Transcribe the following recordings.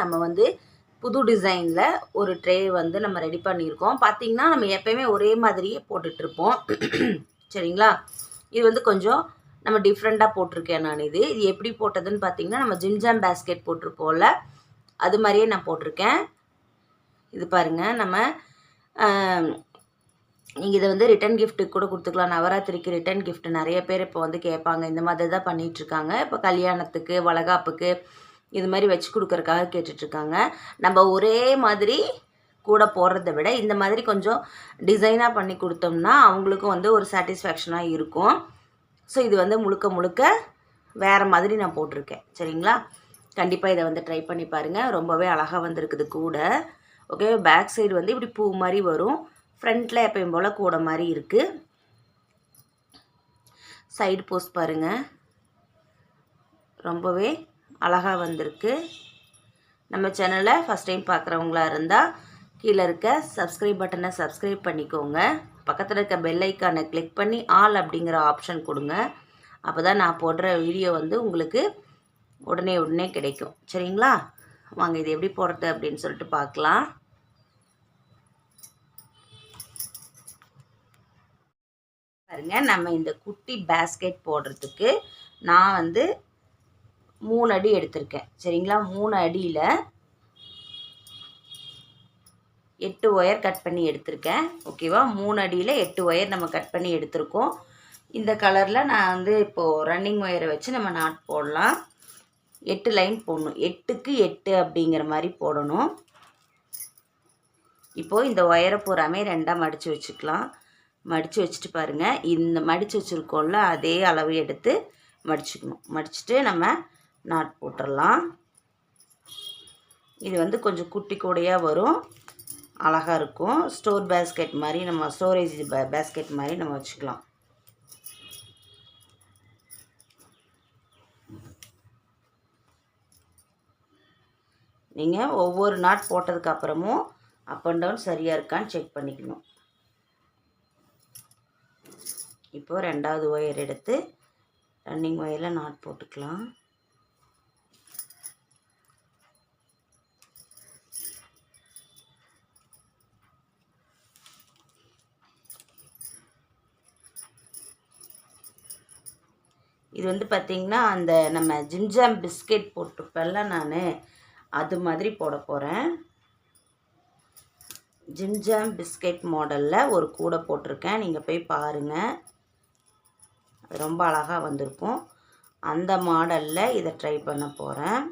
நம்ம வந்து புது டிசைனில் ஒரு ட்ரே வந்து நம்ம ரெடி பண்ணியிருக்கோம். பார்த்தீங்கன்னா நம்ம எப்போயுமே ஒரே மாதிரியே போட்டுட்ருப்போம். சரிங்களா? இது வந்து கொஞ்சம் நம்ம டிஃப்ரெண்ட்டாக போட்டிருக்கேன் நான் இது. இது எப்படி போட்டதுன்னு பார்த்தீங்கன்னா நம்ம ஜிம்ஜாம் பேஸ்கெட் போட்டிருப்போம்ல அது மாதிரியே நான் போட்டிருக்கேன். இது பாருங்கள் நம்ம நீங்கள் இதை வந்து ரிட்டன் கிஃப்ட்டுக்கு கூட கொடுத்துக்கலாம். நவராத்திரிக்கு ரிட்டன் கிஃப்ட் நிறைய பேர் இப்போ வந்து கேட்பாங்க. இந்த மாதிரி தான் பண்ணிகிட்ருக்காங்க இப்போ கல்யாணத்துக்கு வளகாப்புக்கு இது மாதிரி வச்சு கொடுக்கறக்காக கேட்டுட்ருக்காங்க. நம்ம ஒரே மாதிரி கூட போடுறத விட இந்த மாதிரி கொஞ்சம் டிசைனாக பண்ணி கொடுத்தோம்னா அவங்களுக்கும் வந்து ஒரு சாட்டிஸ்ஃபேக்ஷனாக இருக்கும். ஸோ இது வந்து முழுக்க முழுக்க வேறு மாதிரி நான் போட்டிருக்கேன். சரிங்களா? கண்டிப்பாக இதை வந்து ட்ரை பண்ணி பாருங்கள் ரொம்பவே அழகாக வந்திருக்குது கூட. ஓகே பேக் சைடு வந்து இப்படி பூ மாதிரி வரும். ஃப்ரண்ட்டில் எப்பயும் போல் கூட மாதிரி இருக்குது சைடு போஸ்ட் பாருங்கள் ரொம்பவே அழகாக வந்திருக்கு. நம்ம சேனலை ஃபஸ்ட் டைம் பார்க்குறவங்களா இருந்தால் கீழே இருக்க சப்ஸ்கிரைப் பட்டனை சப்ஸ்கிரைப் பண்ணிக்கோங்க. பக்கத்தில் இருக்க பெல் ஐக்கானை கிளிக் பண்ணி ஆல் அப்படிங்கிற ஆப்ஷன் கொடுங்க. அப்போ தான் நான் போடுற வீடியோ வந்து உங்களுக்கு உடனே உடனே கிடைக்கும். சரிங்களா? வாங்க இது எப்படி போடுறது அப்படின்னு சொல்லிட்டு பார்க்கலாம். பாருங்கள் நம்ம இந்த குட்டி பேஸ்கெட் போடுறதுக்கு நான் வந்து மூணு அடி எடுத்திருக்கேன். சரிங்களா? மூணு அடியில் எட்டு ஒயர் கட் பண்ணி எடுத்திருக்கேன். ஓகேவா மூணு அடியில் எட்டு ஒயர் நம்ம கட் பண்ணி எடுத்திருக்கோம். இந்த கலரில் நான் வந்து இப்போது ரன்னிங் ஒயரை வச்சு நம்ம நாட் போடலாம். எட்டு லைன் போடணும். எட்டுக்கு எட்டு அப்படிங்கிற மாதிரி போடணும். இப்போது இந்த ஒயரை பூராமே ரெண்டாக மடித்து வச்சுக்கலாம். மடித்து வச்சுட்டு பாருங்கள் இந்த மடித்து வச்சுருக்கோம்ல அதே அளவு எடுத்து மடிச்சுக்கணும். மடிச்சுட்டு நம்ம நாட் போட்டுடலாம். இது வந்து கொஞ்சம் குட்டி கூடையாக வரும். அழகாக இருக்கும். ஸ்டோர் பேஸ்கெட் மாதிரி நம்ம ஸ்டோரேஜ் பேஸ்கெட் மாதிரி நம்ம வச்சுக்கலாம். நீங்கள் ஒவ்வொரு நாட் போட்டதுக்கு அப்புறமும் அப் அண்ட் டவுன் சரியாக இருக்கான்னு செக் பண்ணிக்கணும். இப்போது ரெண்டாவது ஒயர் எடுத்து ரன்னிங் ஒயரில் நாட் போட்டுக்கலாம். இது வந்து பார்த்திங்கன்னா அந்த நம்ம ஜிம்ஜாம் பிஸ்கெட் போட்டிருப்பேன்ல நான் அது மாதிரி போட போகிறேன் ஜிம்ஜாம் பிஸ்கெட் மாடலில் ஒரு கூடை போட்டிருக்கேன். நீங்கள் போய் பாருங்கள் அது ரொம்ப அழகாக வந்திருக்கும். அந்த மாடலில் இதை ட்ரை பண்ண போகிறேன்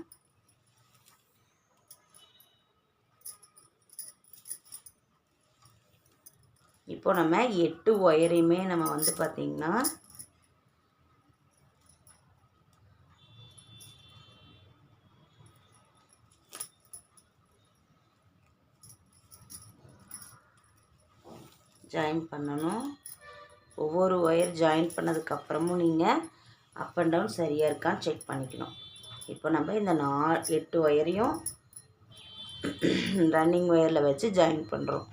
இப்போ நம்ம எட்டு ஒயரையுமே நம்ம வந்து பார்த்திங்கன்னா ஜாயின் பண்ணணும். ஒவ்வொரு ஒயர் ஜாயின் பண்ணதுக்கப்புறமும் நீங்கள் அப் அண்ட் டவுன் சரியாக இருக்கான்னு செக் பண்ணிக்கணும். இப்போ நம்ம இந்த நா எட்டு ஒயரையும் ரன்னிங் ஒயரில் வச்சு ஜாயின் பண்ணுறோம்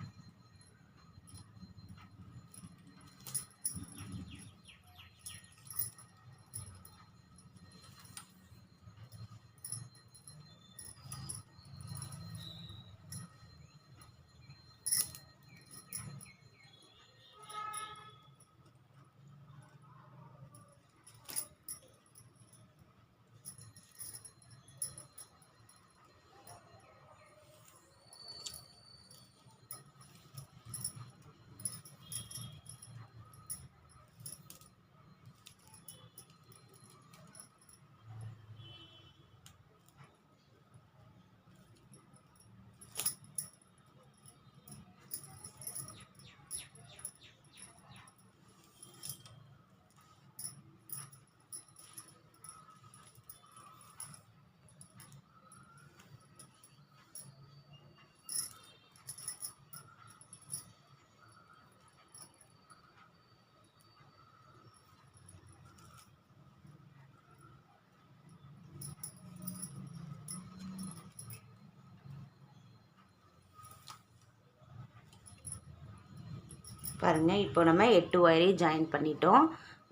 பாருங்கள் இப்போ நம்ம எட்டு ஒயரையும் ஜாயின் பண்ணிட்டோம்.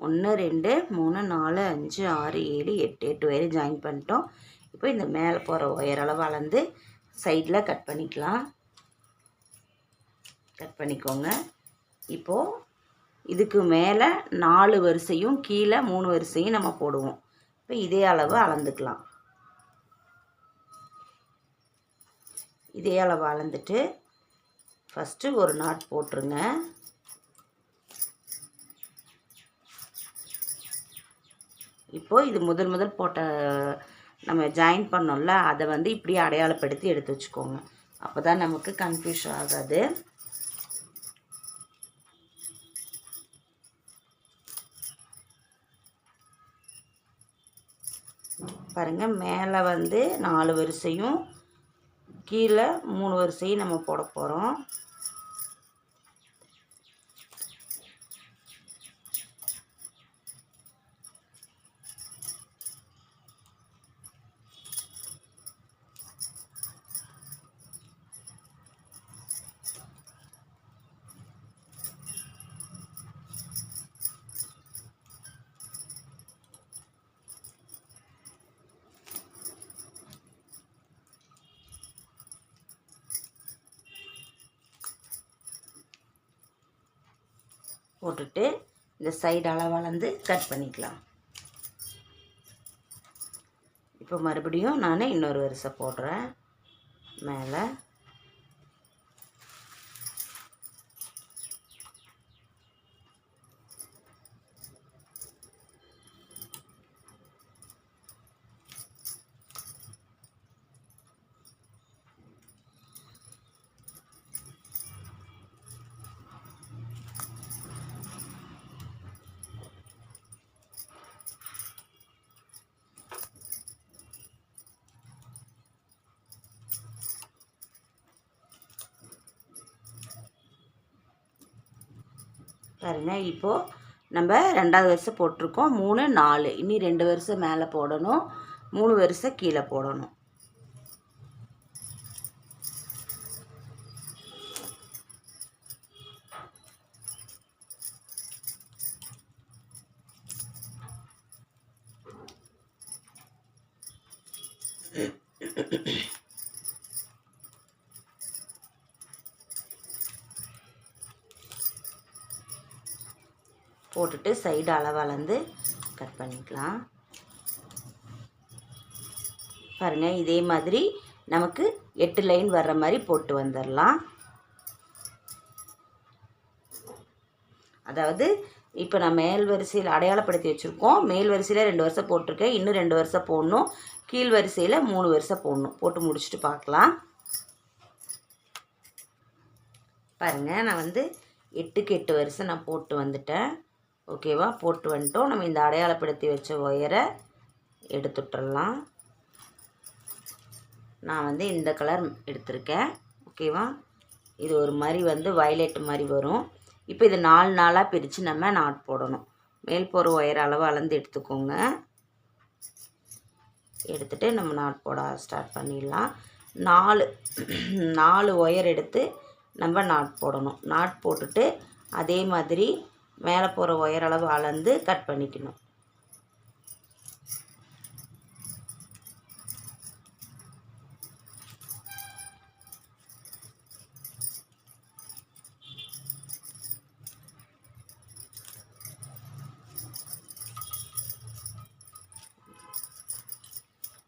ஒன்று ரெண்டு மூணு நாலு அஞ்சு ஆறு ஏழு எட்டு எட்டு ஒயரையும் ஜாயின் பண்ணிட்டோம். இப்போ இந்த மேலே போகிற ஒயர் அளவு அளந்து சைடில் கட் பண்ணிக்கலாம். கட் பண்ணிக்கோங்க. இப்போது இதுக்கு மேலே நாலு வரிசையும் கீழே மூணு வரிசையும் நம்ம போடுவோம். இப்போ இதே அளவு அளந்துக்கலாம். இதே அளவு அளந்துட்டு ஃபஸ்ட்டு ஒரு நாட் போட்டுருங்க. இப்போது இது முதல் முதல் போட்ட நம்ம ஜாயின் பண்ணோம்ல அதை வந்து இப்படி அடையாளப்படுத்தி எடுத்து வச்சுக்கோங்க. அப்போ தான் நமக்கு கன்ஃபியூஷன் ஆகாது. பாருங்கள் மேலே வந்து நாலு வரிசையும் கீழே மூணு வரிசையும் நம்ம போட போகிறோம் போட்டுட்டு இந்த சைடு அளவளந்து கட் பண்ணிக்கலாம். இப்போ மறுபடியும் நான் இன்னொரு வரிசை போடுறேன். மேலே பாருங்க. இப்போது நம்ம ரெண்டாவது வரிசை போட்டிருக்கோம். மூணு நாலு. இனி ரெண்டு வரிசை மேலே போடணும். மூணு வரிசை கீழே போடணும். சைடு அளவளந்து கட் பண்ணிக்கலாம். பாருங்கள் இதே மாதிரி நமக்கு எட்டு லைன் வர்ற மாதிரி போட்டு வந்துடலாம் அதாவது இப்போ நான் மேல் வரிசையில் அடையாளப்படுத்தி வச்சுருக்கோம். மேல் வரிசையில் ரெண்டு வருஷம் போட்டிருக்கேன். இன்னும் ரெண்டு வருஷம் போடணும். கீழ் வரிசையில் மூணு வருஷம் போடணும். போட்டு முடிச்சுட்டு பார்க்கலாம். பாருங்கள் நான் வந்து எட்டுக்கு எட்டு வருஷம் நான் போட்டு வந்துட்டேன். ஓகேவா? போட்டு வந்துட்டோம். நம்ம இந்த அடையாளப்படுத்தி வச்ச ஒயரை எடுத்துட்டுறலாம் நான் வந்து இந்த கலர் எடுத்திருக்கேன். ஓகேவா? இது ஒரு மாதிரி வந்து வயலட் மாதிரி வரும். இப்போ இது நாலு நாளாக பிரித்து நம்ம நாட் போடணும். மேல் போகிற ஒயர் அளவு அளந்து எடுத்துக்கோங்க. எடுத்துகிட்டு நம்ம நாட் போட ஸ்டார்ட் பண்ணிடலாம். நாலு நாலு ஒயர் எடுத்து நம்ம நாட் போடணும். நாட் போட்டுட்டு அதே மாதிரி மேலே போகிற உயரளவு அளந்து கட் பண்ணிக்கணும்.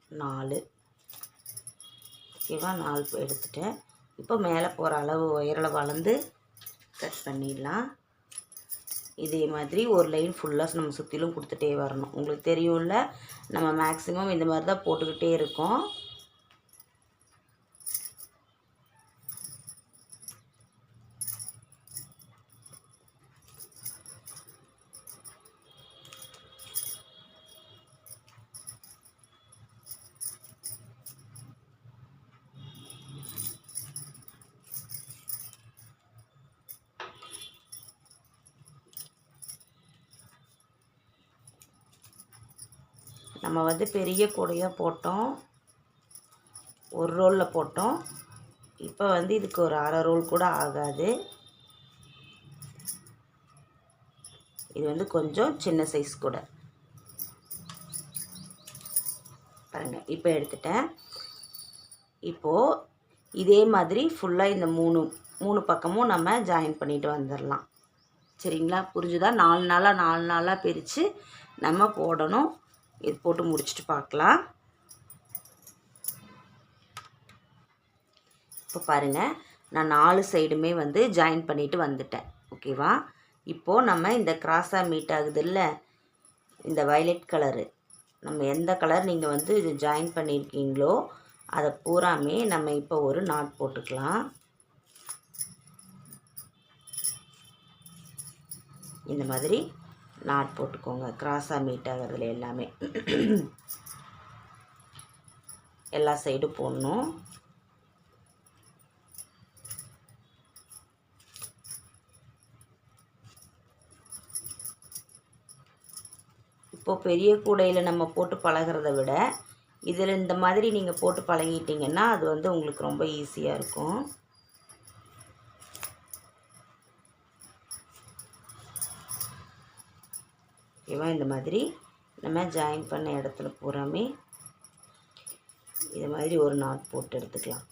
நாலு. ஓகேவா? நாலு எடுத்துட்டேன். இப்போ மேலே போகிற அளவு உயரளவு வளர்ந்து கட் பண்ணிடலாம். இதே மாதிரி ஒரு லைன் ஃபுல்லாக நம்ம சுற்றிலும் கொடுத்துட்டே வரணும். உங்களுக்கு தெரியும்ல நம்ம மேக்ஸிமம் இந்த மாதிரி தான் போட்டுக்கிட்டே இருக்கோம் நம்ம வந்து பெரிய கூடையாக போட்டோம். ஒரு ரோலில் போட்டோம். இப்போ வந்து இதுக்கு ஒரு அரை ரோல் கூட ஆகாது. இது வந்து கொஞ்சம் சின்ன சைஸ் கூட. பாருங்கள் இப்போ எடுத்துட்டேன். இப்போது இதே மாதிரி ஃபுல்லாக இந்த மூணு மூணு பக்கமும் நம்ம ஜாயின் பண்ணிட்டு வந்துடலாம் சரிங்களா? புரிஞ்சுதா? நாலு நாளாக நாலு நாளாக பிரித்து நம்ம போடணும். இது போட்டு முடிச்சுட்டு பார்க்கலாம். இப்போ பாருங்கள் நான் நாலு சைடுமே வந்து ஜாயின் பண்ணிவிட்டு வந்துட்டேன். ஓகேவா இப்போது நம்ம இந்த கிராஸாக மீட் ஆகுது இல்லை இந்த வயலட் கலரு நம்ம எந்த கலர் நீங்கள் வந்து இது ஜாயின் பண்ணியிருக்கீங்களோ அதை பூராமே நம்ம இப்போ ஒரு நாட் போட்டுக்கலாம். இந்த மாதிரி நாட் போட்டுக்கோங்க. கிராஸாக மீட் ஆகிறதுல எல்லாமே. எல்லா சைடும் போடணும். இப்போது பெரிய கூடையில் நம்ம போட்டு பழகிறத விட இதில் இந்த மாதிரி நீங்கள் போட்டு பழகிட்டீங்கன்னா அது வந்து உங்களுக்கு ரொம்ப ஈஸியாக இருக்கும். ஓகேவா? இந்த மாதிரி நம்ம ஜாயின் பண்ண இடத்துல பூராமே இது மாதிரி ஒரு நாட் போட்டு எடுத்துக்கலாம்.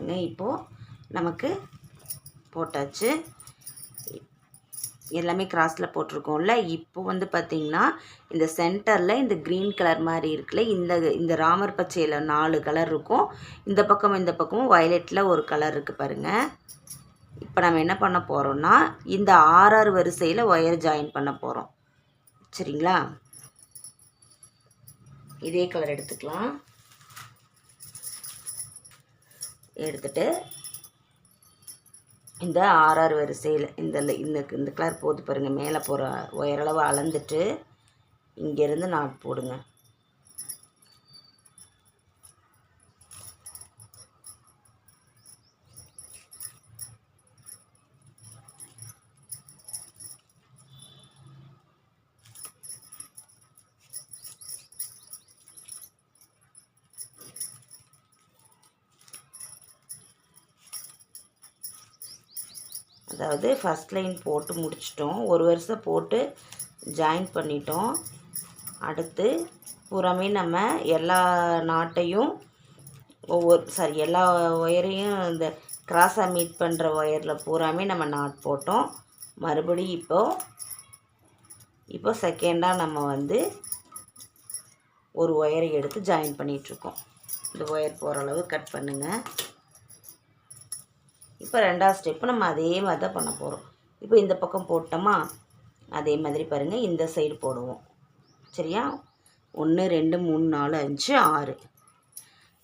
பாருங்கள் இப்போது நமக்கு போட்டாச்சு. எல்லாமே கிராஸில் போட்டிருக்கோம்ல. இப்போ வந்து பார்த்திங்கன்னா இந்த சென்டரில் இந்த க்ரீன் கலர் மாதிரி இருக்குல்ல இந்த இந்த ராமர் பச்சையில் நாலு கலர் இருக்கும். இந்த பக்கம் இந்த பக்கமும் வயலட்டில் ஒரு கலர் இருக்குது பாருங்கள் இப்போ நம்ம என்ன பண்ண போகிறோம்னா இந்த ஆறாறு வரிசையில் ஒயர் ஜாயின் பண்ண போகிறோம் சரிங்களா? இதே கலர் எடுத்துக்கலாம். எடுத்துகிட்டு இந்த ஆறாறு வரிசையில் இந்த இந்த இந்த கலர் போது பாருங்கள் மேலே போகிற உயரளவு அளந்துட்டு இங்கேருந்து நாட் போடுங்க. அதாவது ஃபஸ்ட் லைன் போட்டு முடிச்சிட்டோம். ஒரு வருஷம் போட்டு ஜாயின் பண்ணிட்டோம். அடுத்து புறமே நம்ம எல்லா நாட்டையும் ஒவ்வொரு சாரி எல்லா ஒயரையும் இந்த கிராஸாக மீட் பண்ணுற ஒயரில் பூராமே நம்ம நாட் போட்டோம். மறுபடியும் இப்போது இப்போ செகண்டாக நம்ம வந்து ஒரு ஒயரை எடுத்து ஜாயின் பண்ணிகிட்ருக்கோம் இந்த ஒயர் போகிற அளவு கட் பண்ணுங்கள் இப்போ ரெண்டாவது ஸ்டெப்பு நம்ம அதே மாதிரி தான் பண்ண போகிறோம் இப்போ இந்த பக்கம் போட்டோமா? அதே மாதிரி பாருங்கள் இந்த சைடு போடுவோம். சரியா? ஒன்று ரெண்டு மூணு நாலு அஞ்சு ஆறு.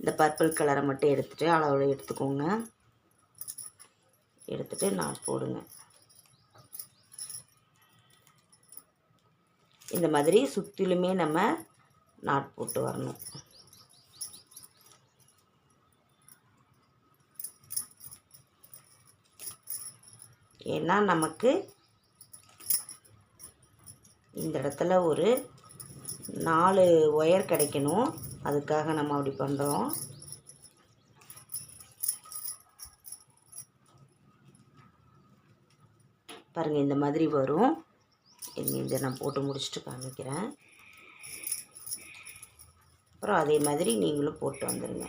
இந்த பர்பிள் கலரை மட்டும் எடுத்துகிட்டு அளவில் எடுத்துக்கோங்க. எடுத்துகிட்டு நான் போடுங்க. இந்த மாதிரி சுற்றிலுமே நம்ம நாட் போட்டு வரணும். ஏன்னா நமக்கு இந்த இடத்துல ஒரு நாலு ஒயர் கிடைக்கணும். அதுக்காக நம்ம அப்படி பண்ணுறோம் பாருங்கள் இந்த மாதிரி வரும். இதை நான் போட்டு முடிச்சுட்டு காமிக்கிறேன். அப்புறம் அதே மாதிரி நீங்களும் போட்டு வந்துடுங்க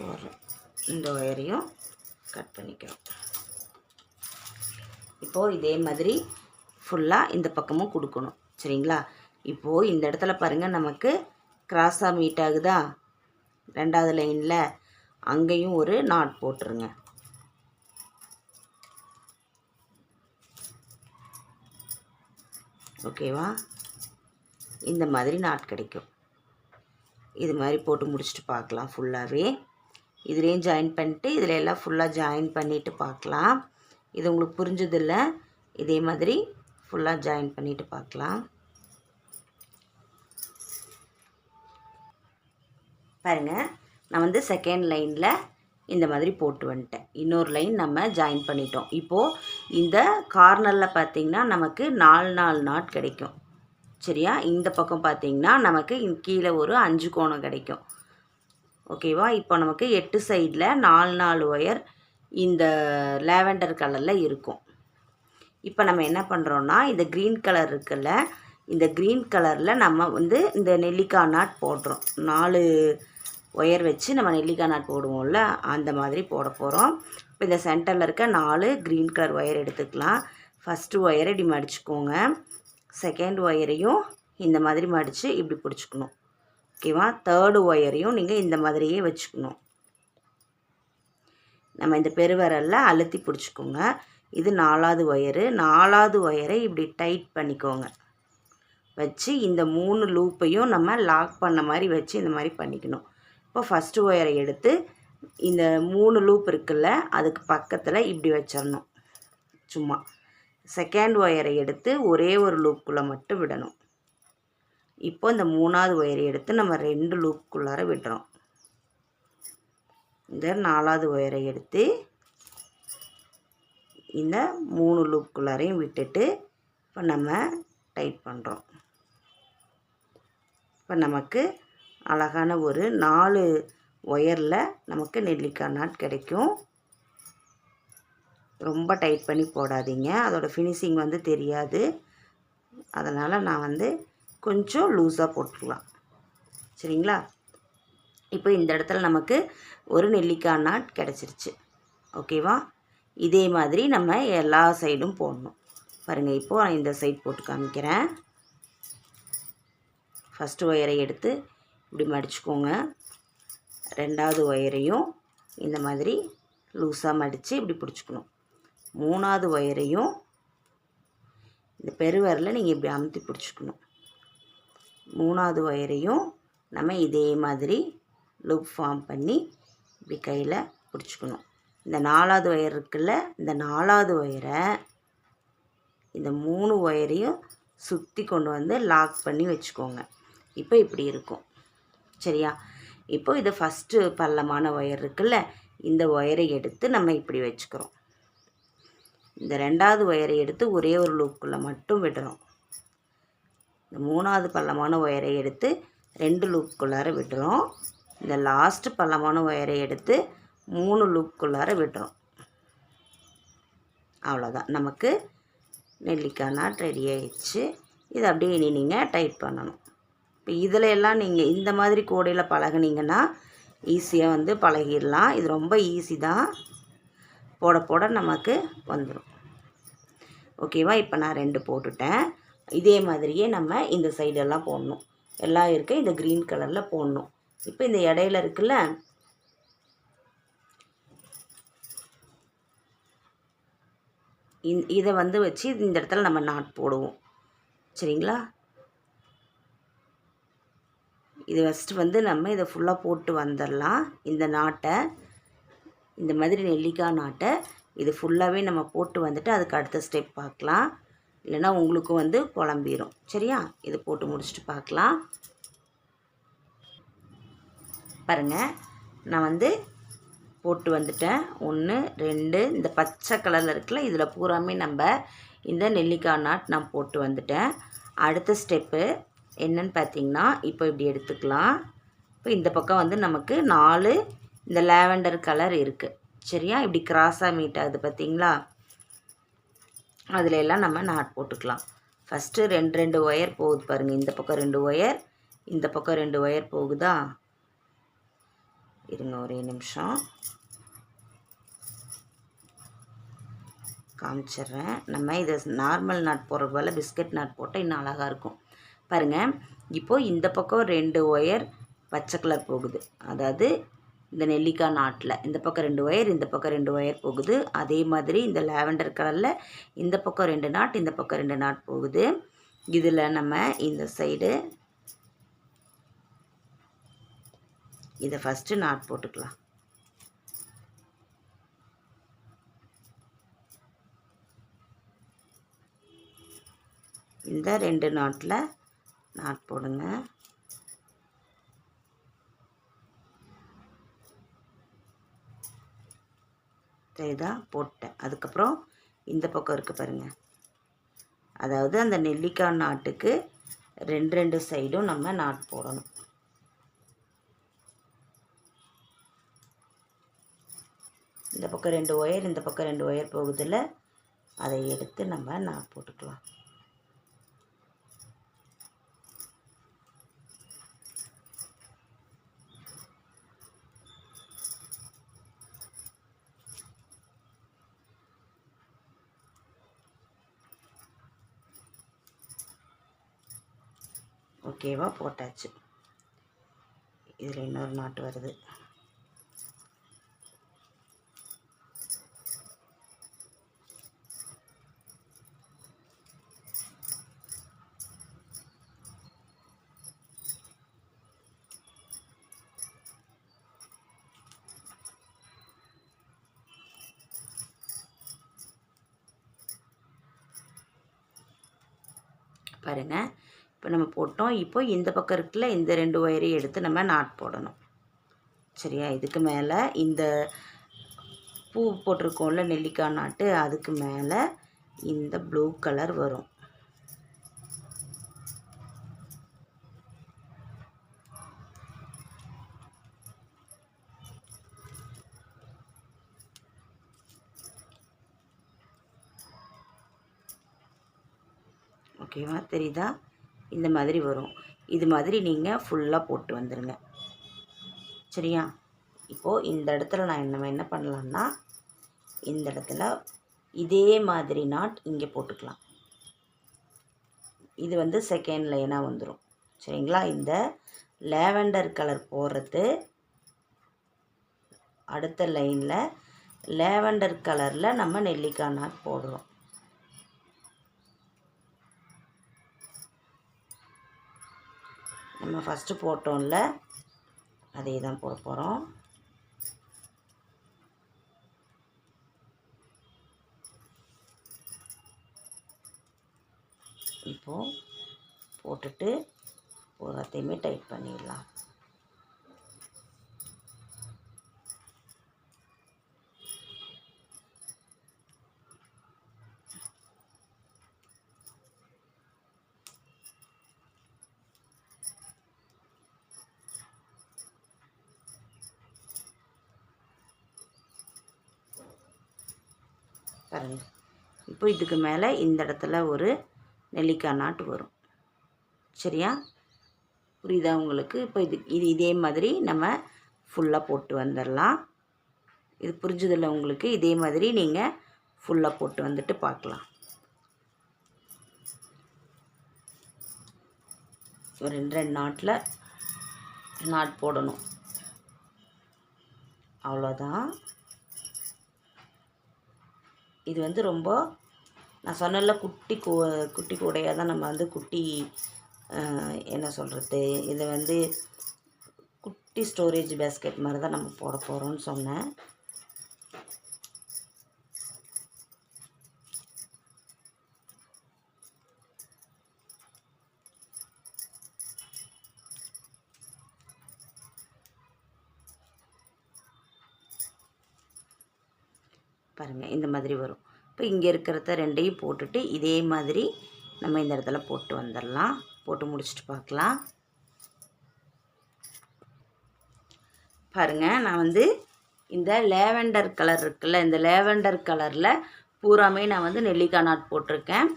வரும் இந்த ஒயரையும் கட் பண்ணிக்கிறோம். இப்போது இதே மாதிரி ஃபுல்லாக இந்த பக்கமும் கொடுக்கணும். சரிங்களா? இப்போது இந்த இடத்துல பாருங்கள் நமக்கு கிராஸாக மீட் ஆகுதா? ரெண்டாவது லைனில் அங்கேயும் ஒரு நாட் போட்டுருங்க. ஓகேவா இந்த மாதிரி நாட் கிடைக்கும். இது மாதிரி போட்டு முடிச்சுட்டு பார்க்கலாம் ஃபுல்லாகவே இதுலேயும் ஜாயின் பண்ணிட்டு இதில் எல்லாம் ஃபுல்லாக ஜாயின் பண்ணிவிட்டு பார்க்கலாம். இது உங்களுக்கு புரிஞ்சதில்ல. இதே மாதிரி ஃபுல்லாக ஜாயின் பண்ணிவிட்டு பார்க்கலாம். பாருங்கள் நான் வந்து செகண்ட் லைனில் இந்த மாதிரி போட்டு வந்துட்டேன். இன்னொரு லைன் நம்ம ஜாயின் பண்ணிட்டோம். இப்போது இந்த கார்னரில் பார்த்திங்கன்னா நமக்கு நாலு நாலு நாட் கிடைக்கும். சரியா? இந்த பக்கம் பார்த்திங்கன்னா நமக்கு கீழே ஒரு அஞ்சு கோணம் கிடைக்கும். ஓகேவா? இப்போ நமக்கு எட்டு சைடில் நாலு நாலு ஒயர் இந்த லேவெண்டர் கலரில் இருக்கும். இப்போ நம்ம என்ன பண்ணுறோன்னா இந்த க்ரீன் கலர் இருக்குல்ல இந்த க்ரீன் கலரில் நம்ம வந்து இந்த நெல்லிக்காய் நாட் போடுறோம். நாலு ஒயர் வச்சு நம்ம நெல்லிக்காய் நாட் போடுவோம்ல அந்த மாதிரி போட போகிறோம் இப்போ இந்த சென்டரில் இருக்க நாலு க்ரீன் கலர் ஒயர் எடுத்துக்கலாம். ஃபஸ்ட்டு ஒயரை இப்படி மடிச்சுக்கோங்க. செகண்ட் ஒயரையும் இந்த மாதிரி மடித்து இப்படி பிடிச்சிக்கணும். ஓகேவா? தேர்டு ஒயரையும் நீங்கள் இந்த மாதிரியே வச்சுக்கணும். நம்ம இந்த பெருவரலில் அழுத்தி பிடிச்சிக்கோங்க. இது நாலாவது ஒயரு நாலாவது ஒயரை இப்படி டைட் பண்ணிக்கோங்க. வச்சு இந்த மூணு லூப்பையும் நம்ம லாக் பண்ண மாதிரி வச்சு இந்த மாதிரி பண்ணிக்கணும். இப்போ ஃபஸ்ட்டு ஒயரை எடுத்து இந்த மூணு லூப் இருக்குல்ல அதுக்கு பக்கத்தில் இப்படி வச்சிடணும். சும்மா. செகண்ட் ஒயரை எடுத்து ஒரே ஒரு லூப்புக்குள்ளே மட்டும் விடணும். இப்போ இந்த மூணாவது ஒயரை எடுத்து நம்ம ரெண்டு லூப்புக்குள்ளார விடுறோம். இந்த நாலாவது ஒயரை எடுத்து இந்த மூணு லூப்புக்குள்ளாரையும் விட்டுட்டு இப்போ நம்ம டைட் பண்ணுறோம் இப்போ நமக்கு அழகான ஒரு நாலு ஒயரில் நமக்கு நெல்லிக்காய் நாட் கிடைக்கும். ரொம்ப டைட் பண்ணி போடாதீங்க. அதோடய ஃபினிஷிங் வந்து தெரியாது. அதனால் நான் வந்து கொஞ்சம் லூஸாக போட்டுக்கலாம். சரிங்களா? இப்போ இந்த இடத்துல நமக்கு ஒரு நெல்லிக்காய் நாட் கிடச்சிருச்சு. ஓகேவா? இதே மாதிரி நம்ம எல்லா சைடும் போடணும். பாருங்கள் இப்போது நான் இந்த சைட் போட்டு காமிக்கிறேன். ஃபஸ்ட்டு ஒயரை எடுத்து இப்படி மடிச்சுக்கோங்க. ரெண்டாவது ஒயரையும் இந்த மாதிரி லூஸாக மடித்து இப்படி பிடிச்சிக்கணும். மூணாவது ஒயரையும் இந்த பெருவரில் நீங்கள் இப்படி அமுத்தி பிடிச்சிக்கணும். மூணாவது ஒயரையும் நம்ம இதே மாதிரி லூப் ஃபார்ம் பண்ணி இப்படி கையில் பிடிச்சிக்கணும். இந்த நாலாவது ஒயர் இருக்குல்ல இந்த நாலாவது ஒயரை இந்த மூணு ஒயரையும் சுற்றி கொண்டு வந்து லாக் பண்ணி வச்சுக்கோங்க. இப்போ இப்படி இருக்கும். சரியா? இப்போ இது ஃபஸ்ட்டு பள்ளமான ஒயர் இருக்குல்ல இந்த ஒயரை எடுத்து நம்ம இப்படி வச்சுக்கிறோம். இந்த ரெண்டாவது ஒயரை எடுத்து ஒரே ஒரு லூப்புக்குள்ளே மட்டும் விடுறோம். இந்த மூணாவது பள்ளமான ஒயரை எடுத்து ரெண்டு லூப்புக்குள்ளார விட்டுறோம். இந்த லாஸ்ட்டு பள்ளமான ஒயரை எடுத்து மூணு லூப்புக்குள்ளார விட்டுறோம். அவ்வளோதான் நமக்கு நெல்லிக்காய் நாட் ரெடி ஆயிடுச்சு. இதை அப்படியே இனி நீங்கள் டைட் பண்ணணும். இப்போ இதில் எல்லாம் நீங்கள் இந்த மாதிரி கோடையில் பழகுனீங்கன்னா ஈஸியாக வந்து பழகிடலாம். இது ரொம்ப ஈஸி தான். போட போட நமக்கு வந்துடும் ஓகேவா இப்போ நான் ரெண்டு போட்டுட்டேன். இதே மாதிரியே நம்ம இந்த சைடெல்லாம் போடணும். எல்லாம் இருக்க இந்த க்ரீன் கலரில் போடணும். இப்போ இந்த இடையில இருக்குல்ல இந் இதை வந்து வச்சு இந்த இடத்துல நம்ம நாட் போடுவோம். சரிங்களா? இது ஃபஸ்ட்டு வந்து நம்ம இதை ஃபுல்லாக போட்டு வந்துடலாம். இந்த நாட்டை இந்த மாதிரி நெல்லிக்காய் நாட்டை இது ஃபுல்லாகவே நம்ம போட்டு வந்துட்டு அதுக்கு அடுத்த ஸ்டெப் பார்க்கலாம். இல்லைன்னா உங்களுக்கும் வந்து குழம்பிடும் சரியா? இது போட்டு முடிச்சுட்டு பார்க்கலாம். பாருங்கள் நான் வந்து போட்டு வந்துட்டேன். ஒன்று ரெண்டு இந்த பச்சை கலரில் இருக்குல்ல இதில் பூராமே நம்ம இந்த நெல்லிக்காய் நாட் நான் போட்டு வந்துட்டேன். அடுத்த ஸ்டெப்பு என்னன்னு பார்த்தீங்கன்னா இப்போ இப்படி எடுத்துக்கலாம். இப்போ இந்த பக்கம் வந்து நமக்கு நாலு இந்த லேவெண்டர் கலர் இருக்குது சரியா? இப்படி கிராஸாக மீட் ஆகுது பார்த்தீங்களா? அதில் எல்லாம் நம்ம நாட் போட்டுக்கலாம். ஃபஸ்ட்டு ரெண்டு ரெண்டு ஒயர் போகுது பாருங்கள் இந்த பக்கம் ரெண்டு ஒயர் இந்த பக்கம் ரெண்டு ஒயர் போகுதா? இருங்க ஒரே நிமிஷம். காமிச்சிட்றேன். நம்ம இதை நார்மல் நாட் போடுற போல் பிஸ்கட் நாட் போட்டால் இன்னும் அழகாக இருக்கும். பாருங்கள் இப்போது இந்த பக்கம் ரெண்டு ஒயர் பச்சை கலர் போகுது. அதாவது இந்த நெல்லிக்காய் நாட்டில். இந்த பக்கம் ரெண்டு ஒயர் இந்த பக்கம் ரெண்டு ஒயர் போகுது. அதே மாதிரி இந்த லாவெண்டர் கலரில் இந்த பக்கம் ரெண்டு நாட் இந்த பக்கம் ரெண்டு நாட் போகுது. இதில் நம்ம இந்த சைடு இதை ஃபஸ்ட்டு நாட் போட்டுக்கலாம். இந்த ரெண்டு நாட்டில் நாட் போடுங்க. இதாக போட்டேன். அதுக்கப்புறம் இந்த பக்கம் இருக்குது பாருங்கள் அதாவது அந்த நெல்லிக்காய் நாட்டுக்கு ரெண்டு ரெண்டு சைடும் நம்ம நாட் போடணும். இந்த பக்கம் ரெண்டு ஒயர் இந்த பக்கம் ரெண்டு ஒயர் போகுதில்ல அதை எடுத்து நம்ம நாட் போட்டுக்கலாம். ஓகேவா போட்டாச்சு. இதில் இன்னொரு நாட்டு வருது. பாருங்கள் இப்போ நம்ம போட்டோம். இப்போ இந்த பக்கம் இருக்குல்ல இந்த ரெண்டு ஒயரையும் எடுத்து நம்ம நாட் போடணும். சரியா? இதுக்கு மேலே இந்த பூ போட்டிருக்கோம்ல நெல்லிக்காய் நாட்டு அதுக்கு மேலே இந்த ப்ளூ கலர் வரும். ஓகேவா? தெரியுதா? இந்த மாதிரி வரும். இது மாதிரி நீங்கள் ஃபுல்லாக போட்டு வந்துடுங்க சரியா? இப்போது இந்த இடத்துல நான் என்ன என்ன பண்ணலான்னா இந்த இடத்துல இதே மாதிரி நாட் இங்கே போட்டுக்கலாம். இது வந்து செகண்ட் லைனாக வந்துடும் சரிங்களா? இந்த லேவெண்டர் கலர் போடுறது அடுத்த லைனில் லேவெண்டர் கலரில் நம்ம நெல்லிக்காய் நாட் போடுறோம். நம்ம ஃபஸ்ட்டு போட்டோம்ல அதே தான் போட போகிறோம் இப்போது போட்டுட்டு பூராத்தையுமே டைட் பண்ணிடலாம். பாருங்கள் இப்போ இதுக்கு மேலே இந்த இடத்துல ஒரு நெல்லிக்காய் நாட்டு வரும். சரியா? புரியுதா உங்களுக்கு? இப்போ இது இது இதே மாதிரி நம்ம ஃபுல்லாக போட்டு வந்துடலாம் இது புரிஞ்சதில்ல உங்களுக்கு? இதே மாதிரி நீங்கள் ஃபுல்லாக போட்டு வந்துட்டு பார்க்கலாம். ஒரு ரெண்டு ரெண்டு நாட்டில் நாட் போடணும். அவ்வளோதான் இது வந்து ரொம்ப நான் சொன்னல குட்டி கூ குட்டி கூடையாக தான் நம்ம வந்து குட்டி என்ன சொல்கிறது இது வந்து குட்டி ஸ்டோரேஜ் பேஸ்கெட் மாதிரி தான் நம்ம போட போகிறோம்னு சொன்னேன். பாருங்கள் இந்த மாதிரி வரும். இப்போ இங்கே இருக்கிறத ரெண்டையும் போட்டுட்டு இதே மாதிரி நம்ம இந்த இடத்துல போட்டு வந்துடலாம். போட்டு முடிச்சுட்டு பார்க்கலாம். பாருங்கள் நான் வந்து இந்த லேவெண்டர் கலர் இருக்குல்ல இந்த லேவெண்டர் கலரில் பூராமே நான் வந்து நெல்லிக்காய் நாட் போட்டிருக்கேன்.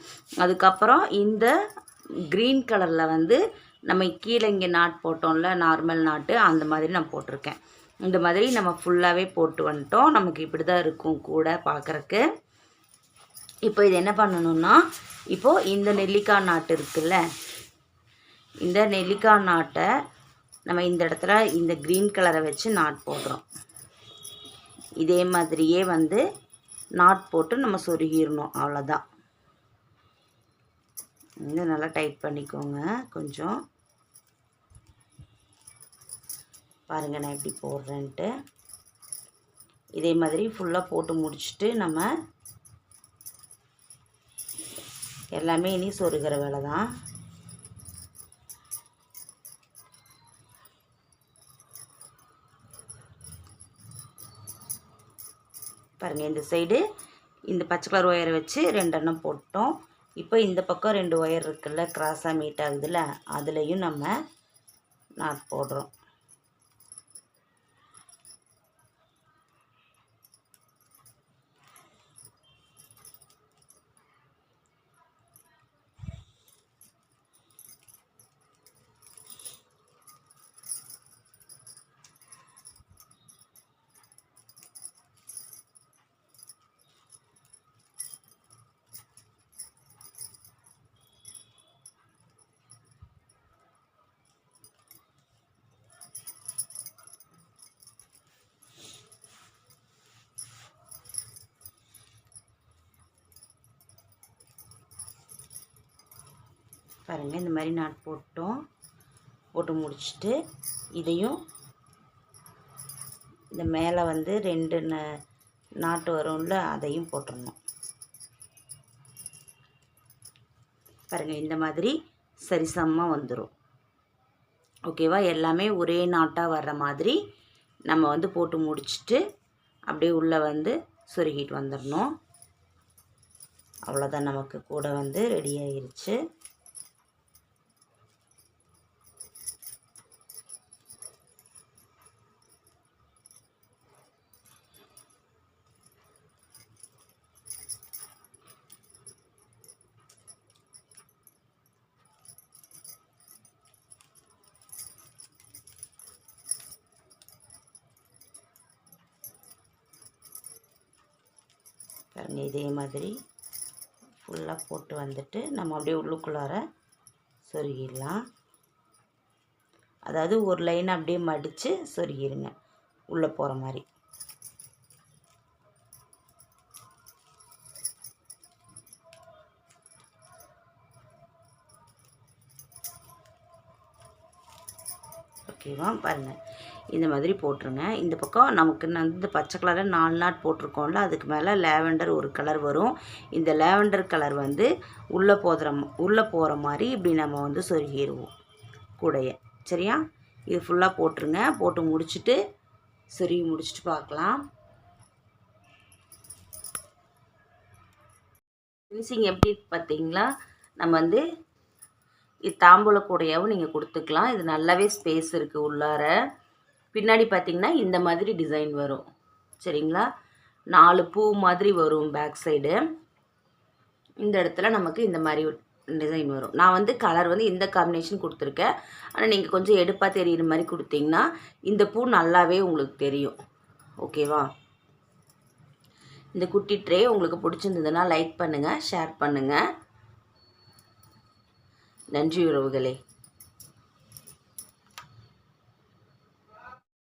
அதுக்கப்புறம் இந்த க்ரீன் கலரில் வந்து நம்ம கீழே இங்கே நாட் போட்டோம்ல நார்மல் நாட்டு அந்த மாதிரி நான் போட்டிருக்கேன். இந்த மாதிரி நம்ம ஃபுல்லாகவே போட்டு வந்துட்டோம். நமக்கு இப்படி தான் இருக்கும் கூட பார்க்குறக்கு இப்போ இது என்ன பண்ணணும்னா இப்போது இந்த நெல்லிக்காய் நாட்டு இருக்குல்ல இந்த நெல்லிக்காய் நாட்டை நம்ம இந்த இடத்துல இந்த க்ரீன் கலரை வச்சு நாட் போடுறோம். இதே மாதிரியே வந்து நாட் போட்டு நம்ம சொருகிடணும். அவ்வளோதான் இது நல்லா டைட் பண்ணிக்கோங்க. கொஞ்சம் பாருங்கள் நான் எப்படி போடுறேன்ட்டு. இதே மாதிரி ஃபுல்லாக போட்டு முடிச்சுட்டு நம்ம எல்லாமே இனி சொருகிற வேலை தான். பாருங்கள் இந்த சைடு இந்த பச்சை கலர் ஒயரை வச்சு ரெண்டு எண்ணம் போட்டோம். இப்போ இந்த பக்கம் ரெண்டு ஒயர் இருக்குல்ல கிராஸாக மீட் ஆகுதுல்ல அதுலேயும் நம்ம நாட் போடுறோம். பாருங்கள் இந்த மாதிரி நாட் போட்டோம். போட்டு முடிச்சுட்டு இதையும் இந்த மேலே வந்து ரெண்டு ந நாட்டு வரும்ல அதையும் போட்டுடணும் பாருங்கள் இந்த மாதிரி சரிசமமாக வந்துடும் ஓகேவா? எல்லாமே ஒரே நாட்டாக வர்ற மாதிரி நம்ம வந்து போட்டு முடிச்சுட்டு அப்படியே உள்ளே வந்து சொருகிட்டு வந்துடணும் அவ்வளோதான் நமக்கு கூட வந்து ரெடி ஆகிருச்சு பாருங்கள் இதே மாதிரி ஃபுல்லாக போட்டு வந்துட்டு நம்ம அப்படியே உள்ளுக்குள்ளார சொருகிடலாம். அதாவது ஒரு லைன் அப்படியே மடித்து சொருகிடுங்க உள்ளே போகிற மாதிரி. ஓகேவா பாருங்கள் இந்த மாதிரி போட்டுருங்க. இந்த பக்கம் நமக்கு வந்து பச்சை கலரில் நாலு நாட் போட்டிருக்கோம்ல அதுக்கு மேலே லேவெண்டர் ஒரு கலர் வரும். இந்த லேவெண்டர் கலர் வந்து உள்ளே போகிற உள்ளே போகிற மாதிரி இப்படி நம்ம வந்து சொருகிடுவோம் கூடைய. சரியா? இது ஃபுல்லாக போட்டுருங்க. போட்டு முடிச்சுட்டு சொருகி முடிச்சுட்டு பார்க்கலாம் ஃபினிஷிங் எப்படி பார்த்தீங்களா நம்ம வந்து இது தாம்பூல கூடையாகவும் நீங்கள் கொடுத்துக்கலாம். இது நல்லாவே ஸ்பேஸ் இருக்குது உள்ளார. பின்னாடி பார்த்தீங்கன்னா இந்த மாதிரி டிசைன் வரும். சரிங்களா? நாலு பூ மாதிரி வரும் பேக் சைடு. இந்த இடத்துல நமக்கு இந்த மாதிரி டிசைன் வரும். நான் வந்து கலர் வந்து இந்த காம்பினேஷன் கொடுத்துருக்கேன். ஆனால் நீங்கள் கொஞ்சம் எடுப்பாக தெரிகிற மாதிரி கொடுத்தீங்கன்னா இந்த பூ நல்லாவே உங்களுக்கு தெரியும். ஓகேவா இந்த குட்டி ட்ரே உங்களுக்கு பிடிச்சிருந்ததுன்னா லைக் பண்ணுங்கள் ஷேர் பண்ணுங்கள் நன்றி உறவுகளே.